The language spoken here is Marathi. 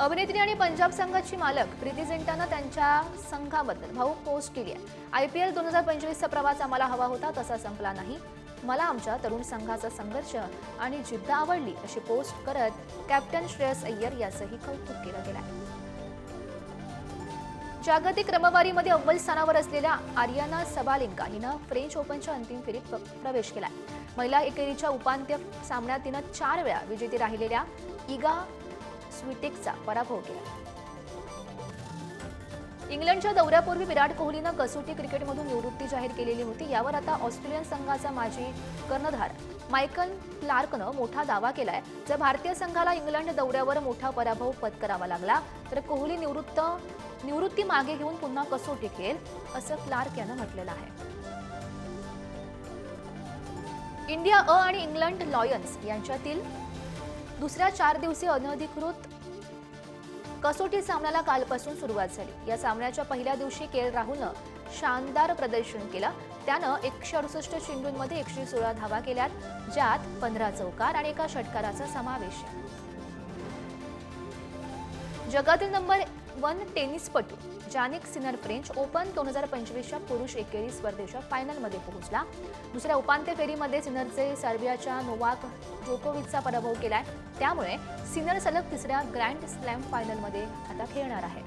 अभिनेत्री आणि पंजाब संघाची मालक प्रीती झिंटानं त्यांच्या संघाबद्दल भाऊक पोस्ट केली आहे. आय पी एल दोन हजार पंचवीसचा प्रवास आम्हाला हवा होता तसा संपला नाही. मला आमच्या तरुण संघाचा संघर्ष आणि जिद्द आवडली अशी पोस्ट करत कॅप्टन श्रेयस अय्यर याचंही कौतुक केलं गेलं आहे. जागतिक क्रमवारीमध्ये अव्वल स्थानावर असलेल्या आर्याना सबालिंका हिनं फ्रेंच ओपनच्या अंतिम फेरीत प्रवेश केला महिला एकेरीच्या उपांत्य सामन्यात तिनं चार वेळा विजेती राहिलेल्या इगा विटेकचा पराभव केला. इंग्लंडच्या दौऱ्यापूर्वी विराट कोहलीनं कसोटी क्रिकेटमधून निवृत्ती जाहीर केलेली होती. यावर आता ऑस्ट्रेलियन संघाचा माजी कर्णधार मायकल क्लार्कनं मोठा दावा केलाय. जर भारतीय संघाला इंग्लंड दौऱ्यावर मोठा पराभव पत्करावा लागला तर कोहली निवृत्त निवृत्ती मागे घेऊन पुन्हा कसोटी खेळ असं क्लार्क यानं म्हटलेलं आहे. इंडिया अ आणि इंग्लंड लॉयन्स यांच्यातील दुसऱ्या चार दिवसीय अनधिकृत कसोटी सामन्याला कालपासून सुरुवात झाली. या सामन्याच्या पहिल्या दिवशी के. एल राहुलनं शानदार प्रदर्शन केलं. त्यानं एकशे अडुसष्ट चेंडूंमध्ये एकशे सोळा धावा केल्यात ज्यात पंधरा चौकार आणि एका षटकाराचा समावेश आहे. जगातील नंबर वन टेनिसपटू जानिक सिनर फ्रेंच ओपन दोन हजार पंचवीसच्या पुरुष एकेरी स्पर्धेच्या फायनलमध्ये पोहोचला. दुसऱ्या उपांत्य फेरीमध्ये सिनरचे सर्बियाच्या नोवाक जोकोविचचा पराभव केलाय. त्यामुळे सिनर सलग तिसऱ्या ग्रँड स्लॅम फायनलमध्ये आता खेळणार आहे.